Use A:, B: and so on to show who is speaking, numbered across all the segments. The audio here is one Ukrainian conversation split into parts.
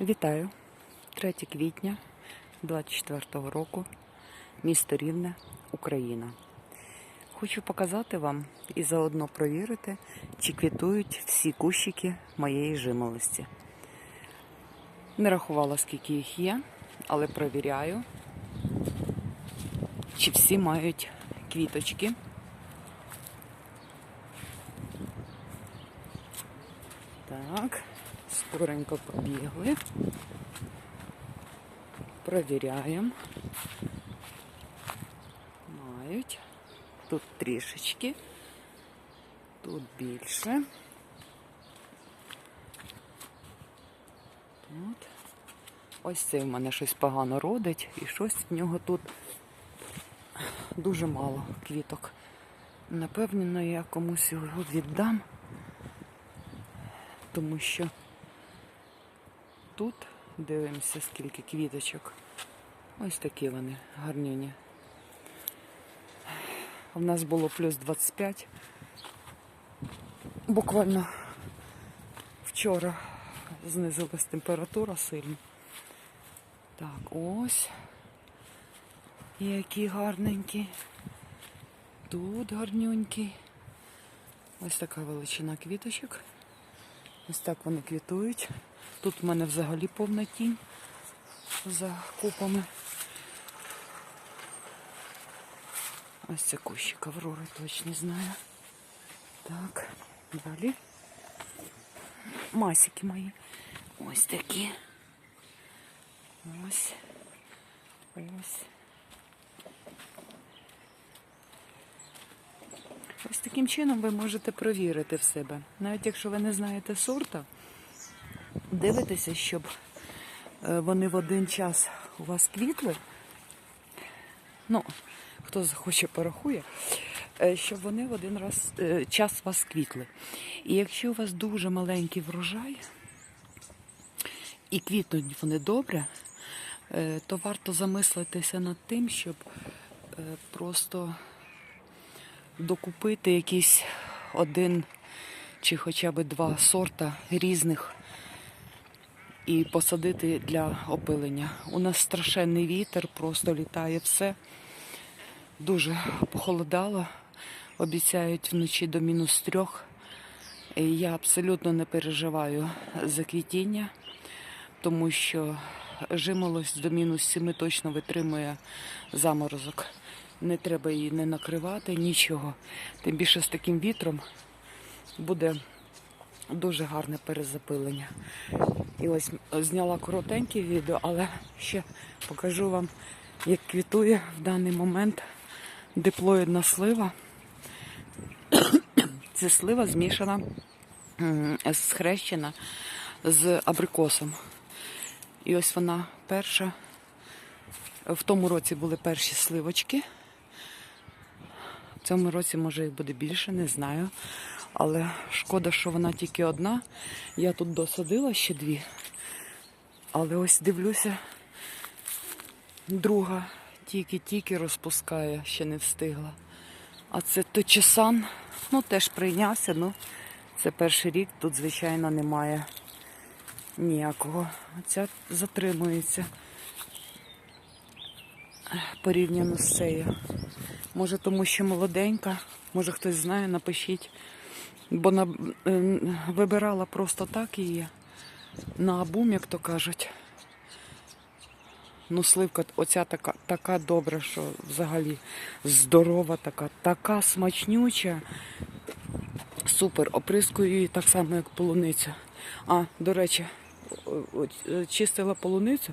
A: Вітаю! 3 квітня 24 року, місто Рівне, Україна. Хочу показати вам і заодно провірити, чи квітують всі кущики моєї жимолості. Не рахувала, скільки їх є, але провіряю, чи всі мають квіточки. Так, скоренько побігли. Провіряємо. Мають. Тут трішечки, тут більше. Тут. Ось цей в мене щось погано родить і щось в нього тут дуже мало квіток. Напевно, я комусь його віддам, тому що тут дивимося, скільки квіточок. Ось такі вони гарніні. У нас було плюс 25. Буквально вчора знизилась температура сильно. Так, ось. Які гарненькі. Тут гарнюнький. Ось така величина квіточок. Ось так вони квітують. Тут в мене взагалі повна тінь за купами. Ось це кущик Аврори, точно знаю. Так, далі. Масики мої. Ось такі. Ось. Ось. Ось таким чином ви можете провірити в себе. Навіть якщо ви не знаєте сорта, дивитеся, щоб е, вони в один час у вас квітли. Ну, хто захоче, порахує, е, щоб вони в один раз е, час у вас квітли. І якщо у вас дуже маленький врожай, і квітнуть вони добре, то варто замислитися над тим, щоб просто докупити якийсь один чи хоча б два сорта різних і посадити для опилення. У нас страшенний вітер, просто літає все. Дуже похолодало. Обіцяють вночі до мінус трьох. Я абсолютно не переживаю за квітіння, тому що жимолость до мінус сіми точно витримує заморозок. Не треба її не накривати, нічого. Тим більше з таким вітром буде дуже гарне перезапилення. І ось зняла коротеньке відео, але ще покажу вам, як квітує в даний момент диплоїдна слива. Це слива змішана, схрещена з абрикосом. І ось вона перша. В тому році були перші сливочки. В цьому році, може, їх буде більше, не знаю. Але шкода, що вона тільки одна. Я тут досадила ще дві. Але ось дивлюся, друга тільки-тільки розпускає, ще не встигла. А це точесан, ну теж прийнявся, ну це перший рік, тут, звичайно, немає ніякого. Ця затримується порівняно з цією. Може, тому що молоденька, може хтось знає, напишіть. Бо на, е, вибирала просто так її на абум, як то кажуть. Ну, сливка оця така, така добра, що взагалі здорова така, така смачнюча. Супер, оприскую її так само, як полуниця. А, до речі, чистила полуницю.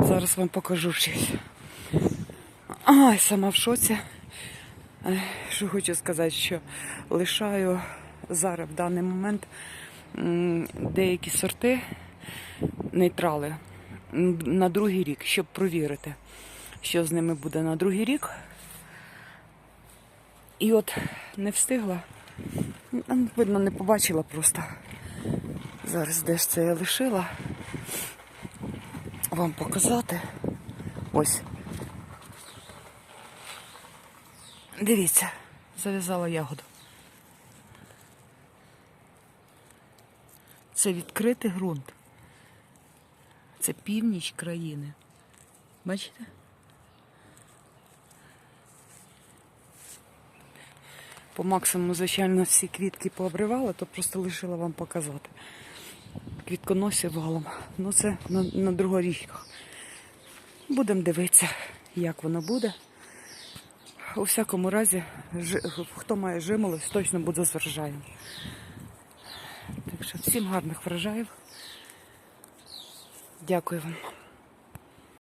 A: Зараз вам покажу щось. Ай, сама в шоці. Що хочу сказати, що лишаю зараз в даний момент деякі сорти нейтрали на другий рік, щоб провірити, що з ними буде на другий рік. І от не встигла. Видно, не побачила просто. Зараз де ж це я лишила. Вам показати. Ось. Дивіться, зав'язала ягоду. Це відкритий ґрунт. Це північ країни. Бачите? По максимуму, звичайно, всі квітки пообривала, то просто лишила вам показати. Квітконосі валом. Ну це на, на другорічках. Будемо дивитися, як воно буде. У всякому разі, хто має жимолость, точно буде з врожаєм. Так що всім гарних врожаїв. Дякую вам.